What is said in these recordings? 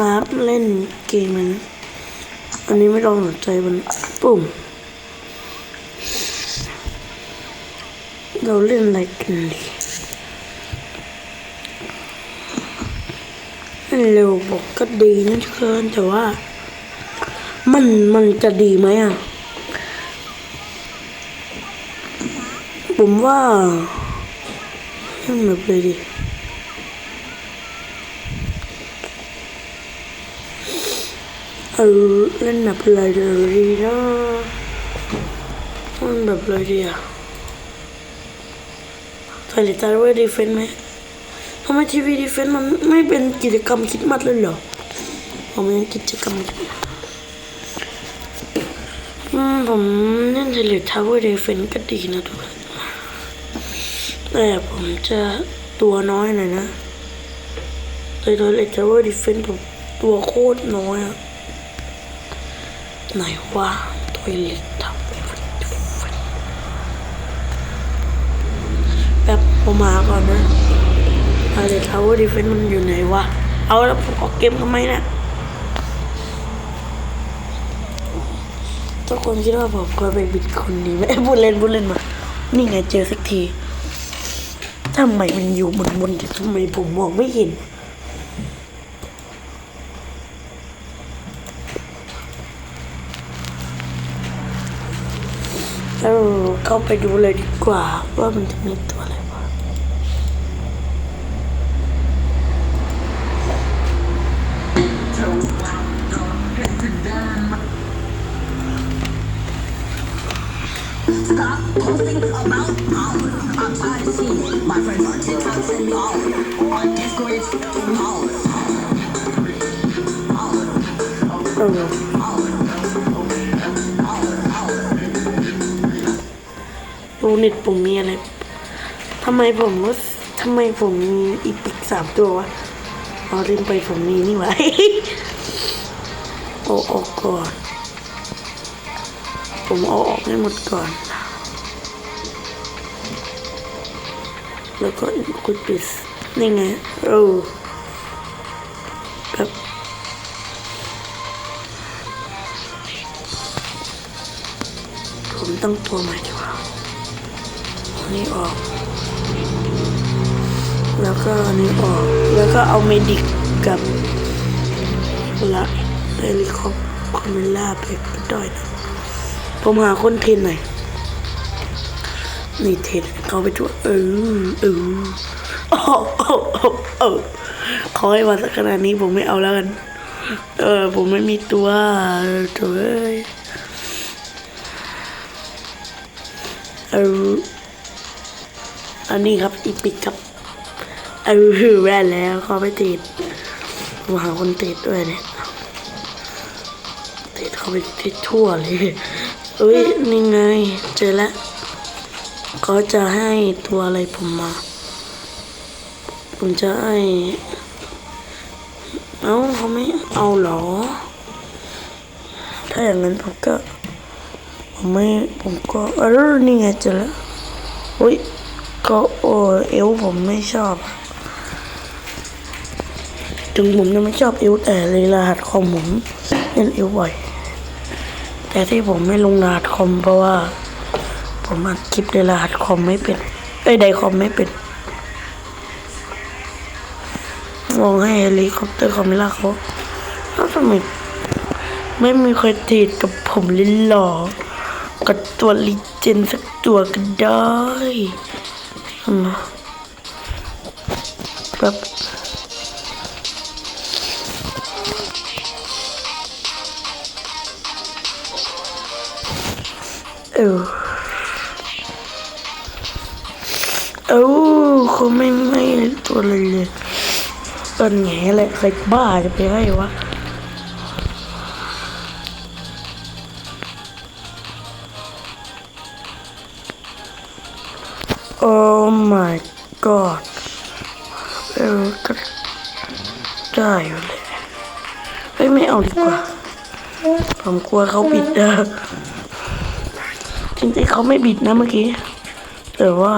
มาเล่นเกมมัน อันนี้ไม่ต้องสนใจมันปุ่ม เราเล่นอะไรกันดีเร็วบอกก็ดีนะเพื่อนแต่ว่า มันมันจะดีไหมอะ ผมว่าเล่นแบบเลยดิ ออเล่นแบบอะไรดีนะเล่นแบบอะไรดีอะใส่ลิตาร์เวอร์ดีเฟนไหมทำไมทีวีดีเฟนมันไม่เป็นกิจกรรมคิดมัดเลยเหรอผมยังกิจกรรมอืมผมเล่นเทเลทาวเวอร์ดีเฟนก็ดีนะทุกคนแต่ผมจะตัวน้อยหน่อยนะแต่ตัวเล็กทาวเวอร์ดิเฟนผมตัวโคตรน้อยอะ ไหนว่าตัวเล็กทาวเวอร์ดิเฟนแบบผมมาก่อนนะอะไรทาวเวอร์ดิเฟนมันอยู่ไหนวะ เอาแล้วผมออกเกมทำไมนะทุกคนคิดว่าผมควรไปบิดคนดีไหมพูดเล่นพูดเล่นมา นี่ไงเจอสักทีทำไมมันอยู่บนบนแต่ทำไมผมมองไม่เห็น เรา เข้าไปดูเลยดีกว่า ว่ามันจะมีตัวอะไรบ้าง Stop posting about เน็ตผมมีอะไรทำไมผมว่าทำไมผมมีอีพิกสามตัววะเอาลืมไปผมมีนี่หว่าเอาออกก่อน ผมเอาออกให้หมดก่อน แล้วก็คุยปิดนี่ไงเออแบบผมต้องตัวใหม่ดีกว่า นี้ออก แล้วก็อันนี้ออก แล้วก็เอาเมดิกกับละเฮลิคอปคอมเมล่าไปด้วยนะผมหาคนเทนหน่อยนี่เทนเขาไปทั่วเออเออโอ้โหโอ้โหโอ้โหเขาให้มาสักขนาดนี้ผมไม่เอาแล้วกัน เออ ผมไม่มีตัวโถ่เอ้ยเอันนี้ครับอีปิกครับเออแว่นแล้วเขาไปติดผมหาคนติดด้วยเนี่ยติดเขาไปติดทั่วเลยเอ้ยนี่ไง เจอแล้วเขาจะให้ตัวอะไรผมมา ผมจะให้เอ้าเขาไม่เอาหรอ ถ้าอย่างนั้นผมก็ผมไม่ผมก็เออนี่ไงเจอแล้วอุ้ย ก็โอ้เอวผมไม่ชอบ ถึงผมจะไม่ชอบเอวแต่เลยรหัสคอมผมเล่นเอวบ่อย แต่ที่ผมไม่ลงรหัสคอมเพราะว่า ผมอัดคลิปในรหัสคอมไม่เป็นเอ้ไดคอมไม่เป็น มองให้เฮลิคอปเตอร์คอมไมิล่าเขาแล้วทำไมไม่มีใครตีดกับผมเลยเหรอกับตัวลิเจนสักตัวก็ได้ อืมแบบเออเออเขาไม่ไม่ตัวอะไรเลยตอนแง่แหละใครบ้าจะไปให้วะ my god เออก็ได้อยู่เลยเฮ้ยไม่เอาดีกว่า ผมกลัวเขาบิดเด้อจริงๆเขาไม่บิดนะเมื่อกี้ แต่ว่า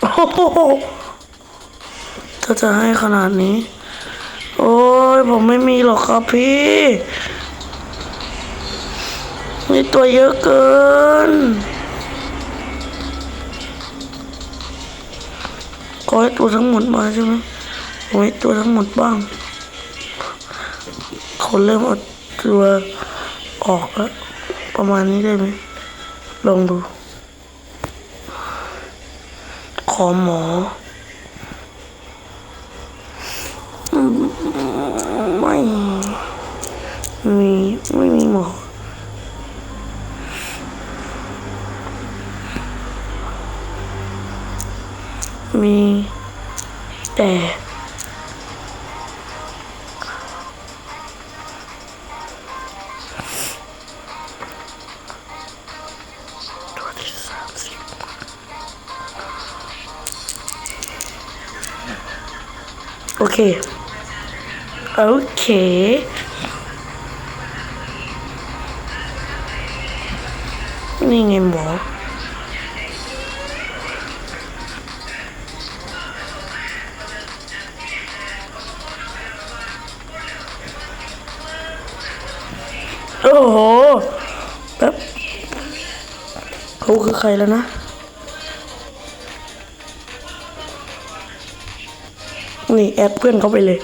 โอ้โหถ้าจะให้ขนาดนี้ โอ้ยผมไม่มีหรอกครับพี่ นี่ตัวเยอะเกิน ขอให้ตัวทั้งหมดมาใช่ไหมขอให้ตัวทั้งหมดบ้างเขาเริ่มเอาตัวออกแล้วประมาณนี้ได้ไหม ลองดู ขอหมอ ไม่ มี ไม่มี หมอมีแต่ โอ้โหแป๊บเขาคือใครแล้วนะนี่แอดเพื่อนเขาไปเลย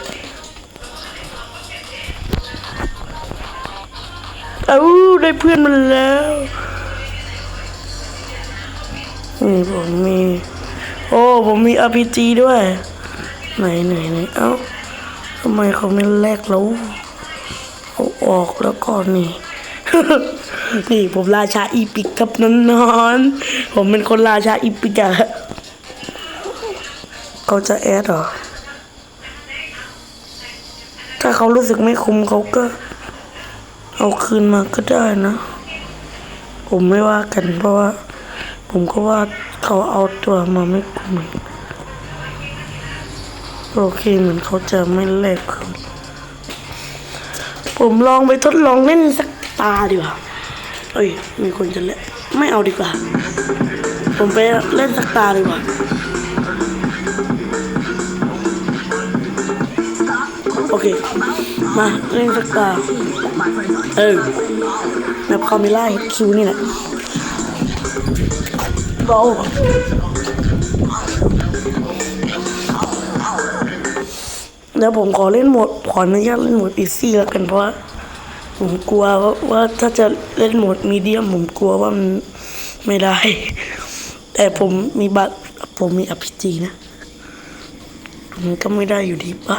เอ้าได้เพื่อนมันแล้วนี่ผมมี โอ้ ผมมี RPG ด้วย ไหนไหนไหนเอ้าทำไมเขาไม่แลกแล้ว ออกแล้วก็นี่ นี่ผมราชาอีปิกครับนอนนอนๆผมเป็นคนราชาอีปิกอะเขาจะแอดเหรอ ถ้าเขารู้สึกไม่คุ้มเขาก็ เอาคืนมาก็ได้นะ ผมไม่ว่ากันเพราะว่า ผมก็ว่าเขาเอาตัวมาไม่คุ้มโอเคเหมือนเขาจะไม่แลกคืน ผมลองไปทดลองเล่นสักตาดีกว่า เอ้ย มีคนจะเล่น ไม่เอาดีกว่า ผมไปเล่นสักตาดีกว่าโอเค มาเล่นสักตา เออแบบคาเมล่าคิวนี่แหละเบา แล้วผมขอเล่นโหมดขออนุญาตเล่นโหมดอีซี่แล้วกันเพราะว่าผมกลัวว่าถ้าจะเล่นโหมดมีเดียมผมกลัวว่ามันไม่ได้ แต่ผมมีบัตรผมมีอภิจีนะมันก็ไม่ได้อยู่ดีปะ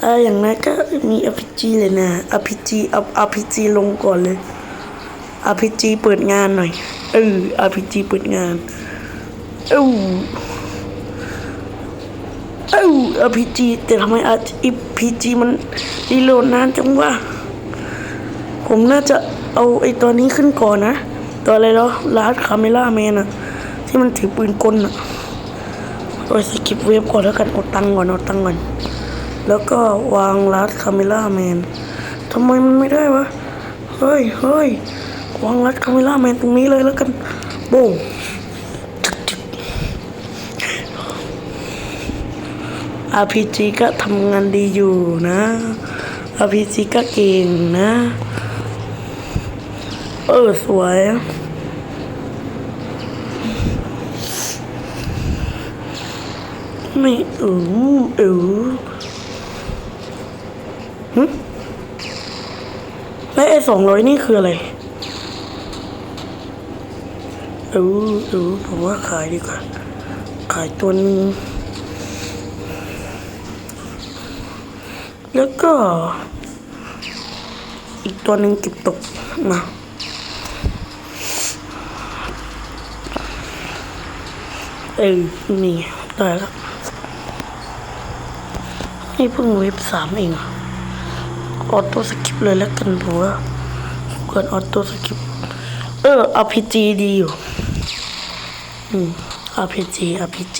เอออย่างนั้นก็มีอภิจีเลยนะอภิจีเอาอภิจีลงก่อนเลยอภิจีเปิดงานหน่อยเอออภิจีเปิดงานเอ้ เอ้าอภิจีแต่ทำไมอภิจีมันรีโหลดนานจังวะผมน่าจะเอาไอ้ตัวนี้ขึ้นก่อนนะ ตัวอะไรแล้วลาดคาเมล่าแมนอะที่มันถือปืนกลอะโอ้ยสกิปเวฟก่อนแล้วกันเอาตังก่อนเอาตังก่อน แล้วก็วางลาดคาเมล่าแมนทำไมมันไม่ได้วะ เฮ้ยเฮ้ยวางลาดคาเมล่าแมนตรงนี้เลยแล้วกัน โบ้งจึกจึก RPG ก็ทำงานดีอยู่นะ RPG ก็เก่งนะ เออ สวยไม่เออเออหึแล้วไอ้สองร้อยนี่คืออะไรเออเออผมว่าขายดีกว่า ขายตัวนึง แล้วก็ อีกตัวหนึ่งเก็บตกมาเออนี่ได้แล้วนี่เพิ่งเว็บสามเองอออโต้สกิปเลยแล้วกันผมว่าควรออโต้สกิป เออ RPG ดีอยู่ อืม RPG RPG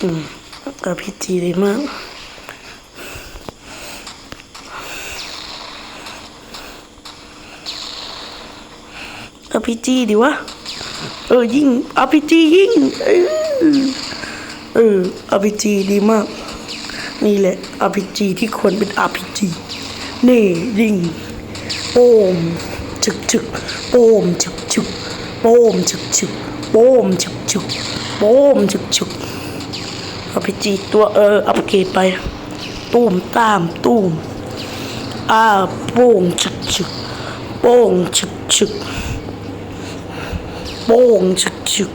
อืม RPG ดีมาก RPG ดีวะ เออ ยิ่งอาพีจียิ่ง เออเอออาพีจีดีมาก นี่แหละอาพีจีที่ควรเป็นอาพีจีนี่ยิงโป้มจึกจึกโป้มจึกจึกโป้มจึกจึกโป้มจึกจึกโป้มจึกจึก เอาพีจีตัวเอออัปเกรดไป ตูมตามตูมอาโป้งจึกจึกโป้งจึกจึกโป้งฉึกฉึก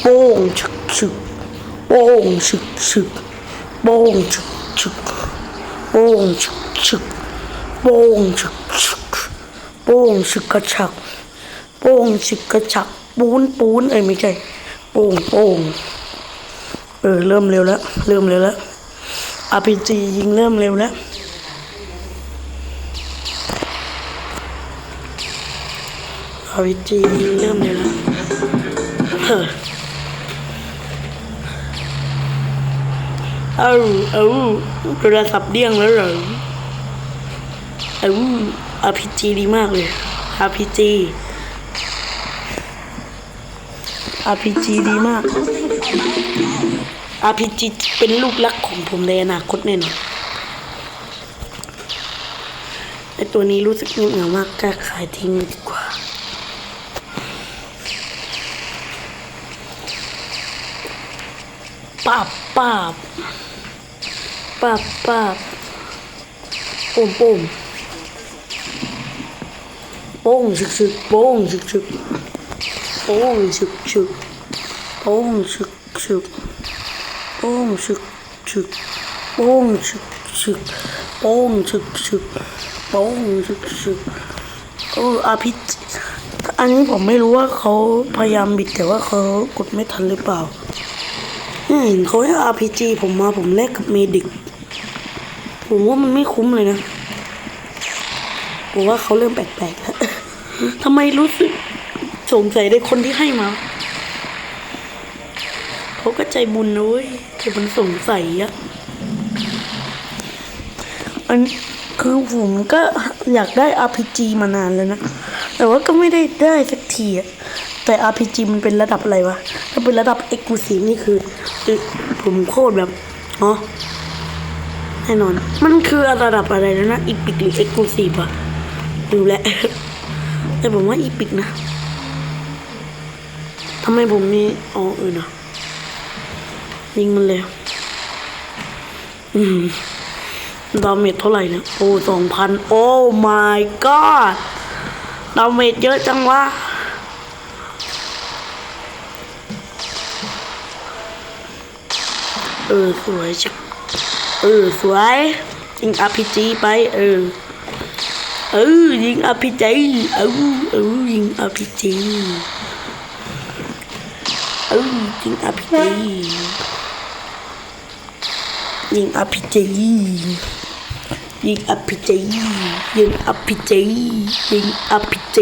โป้งฉึกฉึกโป้งฉึกฉึกโป้งฉึกฉึกโป้งฉึกฉึกโป้งฉึกฉึกโป้งฉึกกระฉักโป้งฉึกกระฉักปูนปูนเอ้ยไม่ใช่โป้งโป้ง เออเริ่มเร็วแล้ว เริ่มเร็วแล้วอาพีจียิงเริ่มเร็วแล้วอาพีจียิงเริ่มเร็วแล้วเอาเอาโทรศัพท์เดี้ยงแล้วเหรอเอา RPG ดีมากเลย RPG RPG ดีมาก RPG เป็นลูกรักของผมในอนาคตแน่นอนไอตัวนี้รู้สึกเงียบเหงามากกล้าขายทิ้งดีกว่าป้าบป้าบป้าบป้าบปุ่มปุ่มโป้งฉึกฉึกโป้งฉึกฉึกโป้งฉึกฉึกโป้งฉึก ฉึกโป้งฉึกฉึกโป้งฉึกฉึกโป้งฉึกฉึกโป้งฉึกฉึกเอออาพิจอันนี้ผมไม่รู้ว่าเขาพยายามบิดแต่ว่าเขากดไม่ทันหรือเปล่าเนี่ยเห็นเขาให้ RPG ผมมาผมแลกกับเมดิกผมว่ามันไม่คุ้มเลยนะผมว่าเขาเริ่มแปลกๆแล้วทำไมรู้สึกสงสัยในคนที่ให้มา เขาก็ใจบุญนะเว้ยแต่มันสงสัยอะอันคือผมก็อยากได้ RPG มานานแล้วนะ แต่ว่าก็ไม่ได้ได้สักทีอะแต่ RPG มันเป็นระดับอะไรวะ ถ้าเป็นระดับ e x c l u s i v e นี่คือ ผมโคตรแบบอ๋อแน่นอน มันคือระดับอะไรแล้วนะอีพิกหรือ e x c l u s i v e อะดูแลแต่ผมว่าอีพิกนะทำไมผมมีอ๋อเออนะ ยิงมันเลย อืมดาเมจเท่าไหร่เนี่ย โอ้สองพัน โอ้ my god ดาเมจเยอะจังวะ เออ สวยจังเออ สวย ยิง RPG ไป เออ เออ ยิง RPG เออ เออ ยิง RPG เออ ยิง RPG ยิง RPG ยิง RPG ยิง RPG ยิง RPG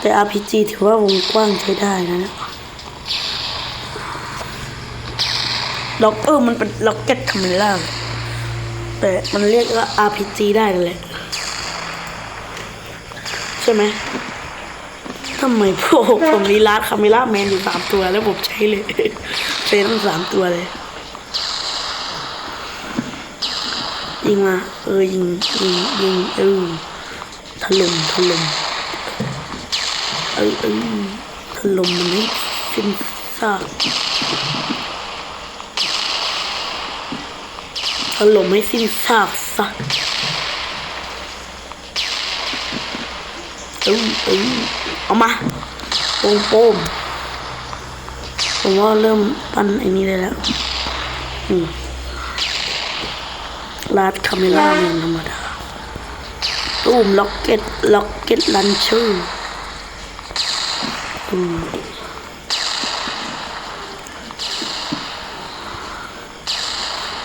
แต่ RPG ถือว่าวงกว้างใช้ได้นะล็อกเออมันเป็นล็อกเก็ตคาเมล่าแต่มันเรียกว่า RPG ได้นั่นแหละใช่ไหมทำไมพวกผมมีลาดคาเมล่าแมนอยู่สามตัวแล้วผมใช้เลยใช้ทั้งสามตัวเลย ยิงมาเออยิงยิงยิงเออถล่มถล่มเออเออถล่มมันให้สิ้นซากถล่มให้สิ้นซากซะเออเออเอามาโป้งโป้งผมว่าเริ่มปั้นไอ้นี้ได้แล้วอืม ลาดคาเมล่าอย่างธรรมดาตูมล็อกเก็ตล็อกเก็ตลันเชอร์อืม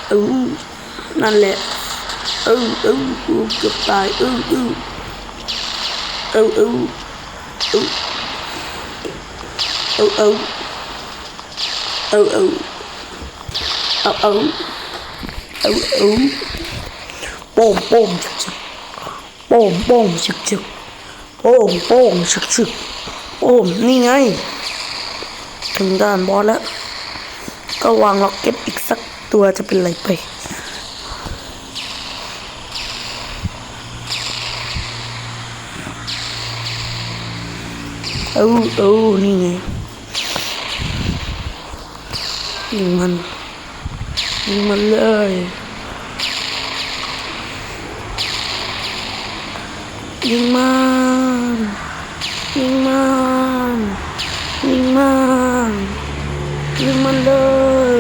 เออนั่นแหละเออเออเออเกือบตายเออเออเออเออเออเออเออเออเออเออเออเออเออโป้งโป้งฉึกฉึกโป้งโป้งฉึกฉึกโป้งโป้งฉึกฉึกโอ้นี่ไง ถึงด่านบอสแล้ว ก็วางล็อกเก็ตอีกสักตัวจะเป็นไรไปเอาเอานี่ไงยิงมันยิงมันเลย ยิงมันยิงมันยิงมันยิงมันเลย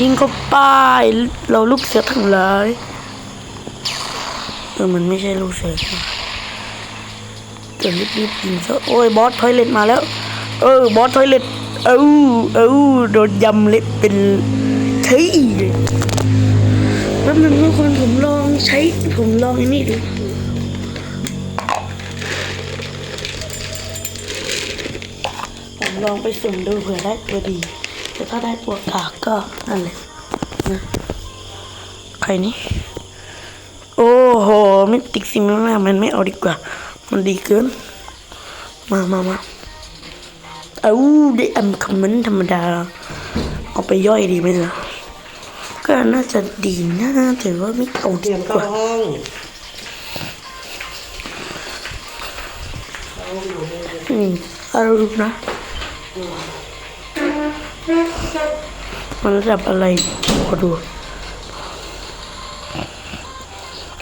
ยิงเข้าไปเราลูกเสือทั้งหลายเออมันไม่ใช่ลูกเสือเดี๋ยวรีบๆยิงซะโอ้ยบอสทอยเล็ตมาแล้ว เออบอสทอยเล็ตเอ้าเอ้าโดนยำเละเป็นใช้เลยแป๊บนึงทุกคนผมลองใช้ผมลองไอ้นี่ดู ลองไปสุ่มดูเผื่อได้ตัวดี แต่ถ้าได้ตัวกากก็นั่นแหละนะใครนี่ โอ้โห ไม่ติกซิมมากมันไม่เอาดีกว่า มันดีเกิน มามามาเอาได้อัมคอมเมนต์ธรรมดา เอาไปย่อยดีไหมล่ะก็น่าจะดีนะแต่ว่าไม่เอาเตดีรียมกเข้าว่าห้องอืมเอาดูนะ มันระดับอะไรขอดู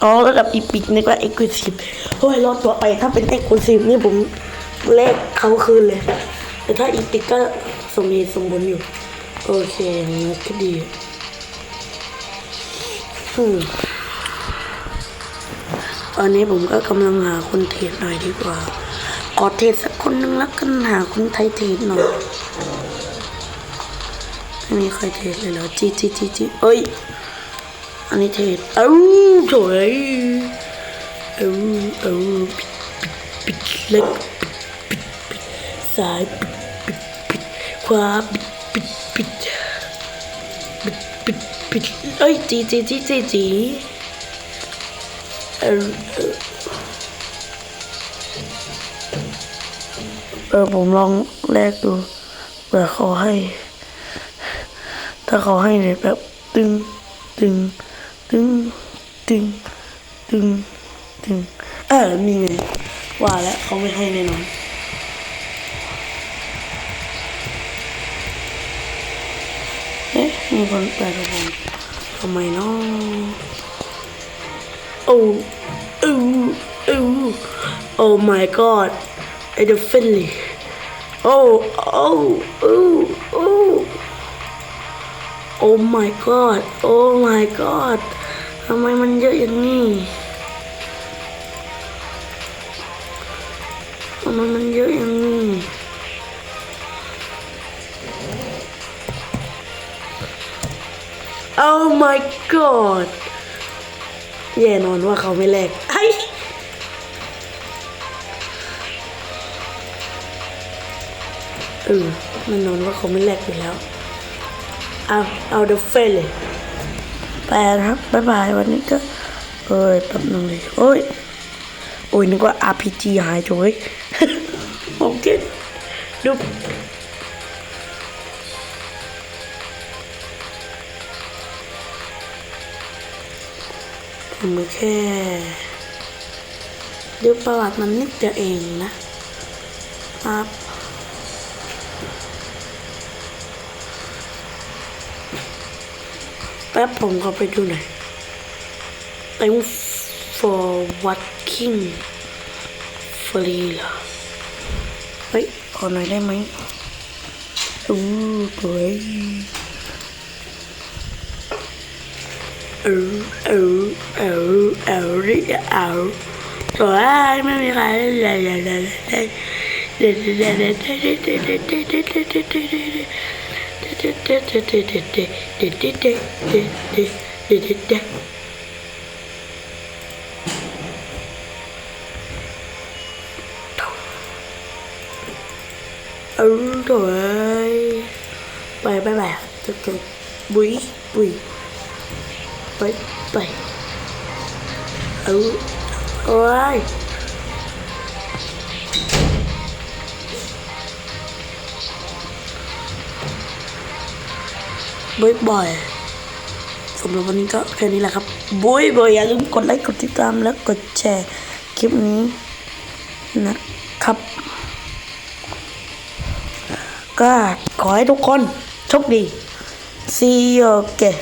อ๋อระดับอีพิกนึกว่าเอ็กซ์คลูซีฟโอ้ยรอดตัวไปถ้าเป็นเอ็กซ์คลูซีฟนี่ผมแลกเขาคืนเลย แต่ถ้าอีพิกก็สมเหตุสมผลอยู่ โอเคอย่างนั้นก็ดีอืมตอนนี้ผมก็กำลังหาคนเทรดหน่อยดีกว่าขอเทรดสัก คนนึงแล้วกันหาคนไทยเทรดหน่อยไม่มีใครเทรดเลยเหรอจีจีจีจีเอ้ยอันนี้เทศเอ้าโถยเอ้าเอ้าปิดปิดปิดเล็กปิดปิดปิดซ้ายปิดปิดปิดขวาปิดปิดปิดปิดปิดปิดเอ้ยจีจีจีจีจีเออ เออผมลองแลกดูเผื่อเขาให้ ถ้าเขาให้เนี่ยแบบตึงตึงตึงตึงตึงตึงเออมีไงว่าแล้วเขาไม่ให้แน่นอนเอ๊ะมีคนแปลกับผมทำไมเนาะโอ้โอ้โอ้โอ้ my god ไอ้เดฟเฟนลี่โอ้โอ้โอ้โอ้โอ้ my god โอ้ my god ทำไมมันเยอะอย่างนี้ทำไมมันเยอะอย่างนี้โอ้ my god แย่นอนว่าเขาไม่แลก อ้เออมันนอนว่าเขาไม่แลกอยู่แล้ว เอาเอาเดอะเฟลเลยไปนะครับบ๊ายบายวันนี้ก็ เอ้ยแป๊บนึงเลยโอ้ยโอ้ยนึกว่า RPG หายโจ้ยโอเคดูผมแค่ดูประวัติมันนิดเดียวเองนะครับ ป๊บผมก็ไปดูหน่อย Thanks for watching free เหรอเฮ้ย ขอหน่อยได้ไหมอู้สวยเออเออเออเออริเออสวยไม่มีใครเลยเลยเลยเลยเลยเด็ดเด็ดเด็ดเด็ดเด็ดเด็ด đúng rồi. Bye bye bye tôi cần bùi bùi bye bye. Ừ ôi บ่อยๆสำหรับวันนี้ก็แค่นี้แหละครับบุยบอยอย่าลืมกดไลค์กดติดตามและกดแชร์คลิปนี้นะครับ ก็ขอให้ทุกคนโชคดี see you again